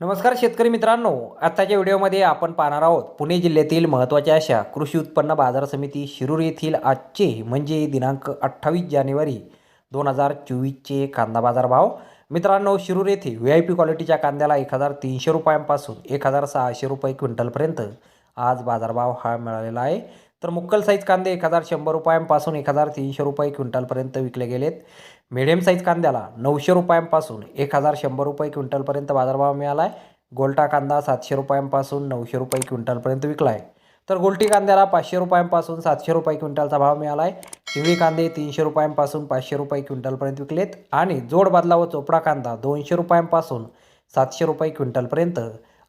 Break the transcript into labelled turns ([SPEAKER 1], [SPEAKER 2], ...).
[SPEAKER 1] नमस्कार शेतकरी मित्रांनो आत्ताच्या व्हिडिओमध्ये आपण पाहणार आहोत पुणे जिल्ह्यातील महत्त्वाच्या अशा कृषी उत्पन्न बाजार समिती शिरूर येथील आजचे म्हणजे दिनांक अठ्ठावीस जानेवारी दोन हजार चोवीसचे कांदा बाजार भाव मित्रांनो शिरूर येथे व्ही आय पी क्वालिटीच्या कांद्याला एक हजार तीनशे रुपयांपासून एक हजार सहाशे रुपये क्विंटलपर्यंत आज बाजारभाव हा मिळालेला आहे. तर मुक्कल साईज कांदे एक हजार शंभर रुपयांपासून एक हजार तीनशे रुपये क्विंटलपर्यंत विकले गेलेत. मिडियम साईज कांद्याला नऊशे रुपयांपासून एक हजार शंभर रुपये क्विंटलपर्यंत बाजारभाव मिळाला आहे गोल्टा कांदा सातशे रुपयांपासून नऊशे रुपये क्विंटलपर्यंत विकला आहे तर गोलटी कांद्याला पाचशे रुपयांपासून सातशे रुपये क्विंटलचा भाव मिळाला आहे पिवळी कांदे तीनशे रुपयांपासून पाचशे रुपये क्विंटलपर्यंत विकलेत. आणि जोड बदला व चोपडा कांदा दोनशे रुपयांपासून सातशे रुपये क्विंटलपर्यंत